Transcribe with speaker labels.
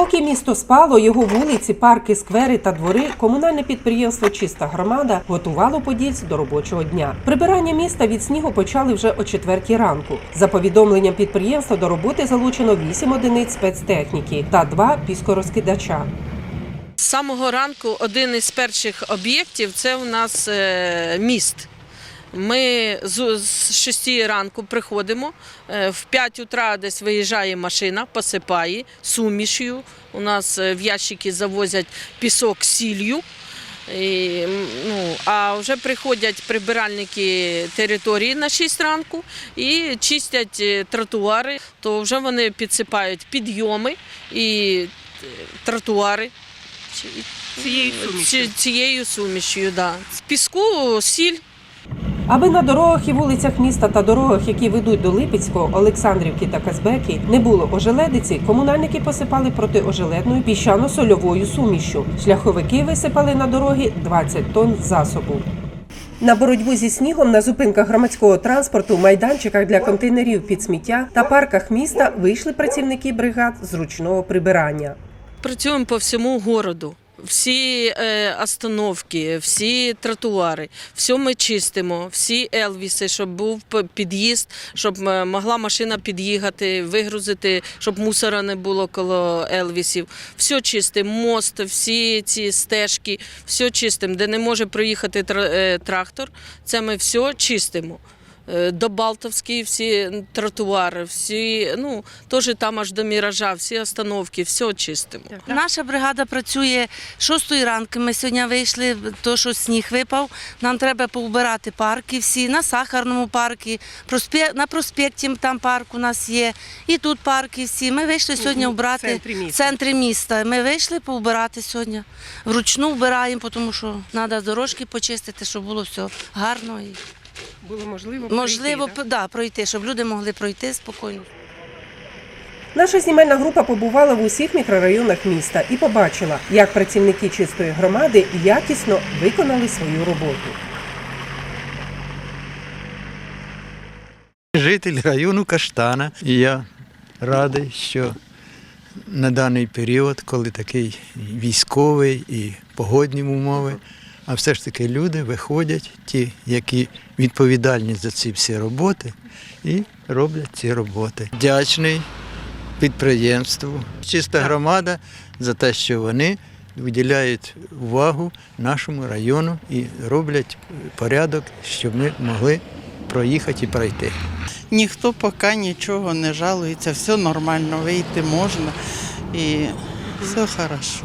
Speaker 1: Поки місто спало, його вулиці, парки, сквери та двори, комунальне підприємство Чиста громада готувало подільць до робочого дня. Прибирання міста від снігу почали вже о четвертій ранку. За повідомленням підприємства до роботи залучено 8 одиниць спецтехніки та 2 піскорозкидача.
Speaker 2: З самого ранку один із перших об'єктів це у нас е, міст. Ми з, з 6 ранку приходимо, е, в 5 утра десь виїжджає машина, посипає сумішю. У нас е, в ящики завозять пісок з сіллю. І, ну, а вже приходять прибиральники території на 6 ранку і чистять е, тротуари, то вже вони підсипають підйоми і тротуари. Цією сумішю. Цією сумішю, да. З піску сіль.
Speaker 1: Аби на дорогах і вулицях міста та дорогах, які ведуть до Липецького, Олександрівки та Казбеки, не було ожеледиці, комунальники посипали протиожеледною піщано-сольовою сумішю. Шляховики висипали на дороги 20 тонн засобу. На боротьбу зі снігом на зупинках громадського транспорту, майданчиках для контейнерів під сміття та парках міста вийшли працівники бригад з ручного прибирання.
Speaker 2: Працюємо по всьому городу. Всі е, остановки, всі тротуари, все ми чистимо, всі елвіси, щоб був під'їзд, щоб е, могла машина під'їхати, вигрузити, щоб мусора не було коло елвісів. Все чистимо, мост, всі ці стежки, все чистимо. Де не може проїхати е, трактор, це ми все чистимо. Е, До Балтовської всі тротуари, всі, ну, теж там аж до міража, всі остановки, все чистимо.
Speaker 3: Наша бригада працює 6 ранку. Ми сьогодні вийшли, то що сніг випав. Нам треба повбирати парки всі, на Сахарному парку, проспе- на проспекті там парк у нас є, і тут парки всі. Ми вийшли сьогодні вбрати
Speaker 1: центрі міста.
Speaker 3: в центрі міста. Ми вийшли повбирати сьогодні. Вручну вбираємо, тому що треба дорожки почистити, щоб було все гарно.
Speaker 1: Було можливо
Speaker 3: можливо п- да, пройти, щоб люди могли пройти спокійно.
Speaker 1: Наша знімальна група побувала в усіх мікрорайонах міста і побачила, як працівники чистої громади якісно виконали свою роботу.
Speaker 4: Житель району Каштана. І я радий, що на даний період, коли такий військовий і погодні умови, а все ж таки люди виходять, ті, які відповідальні за ці всі роботи, і роблять ці роботи. Вдячний підприємству, чиста громада за те, що вони виділяють увагу нашому району і роблять порядок, щоб ми могли проїхати і пройти.
Speaker 5: Ніхто поки нічого не жалується, все нормально, вийти можна і все хорошо.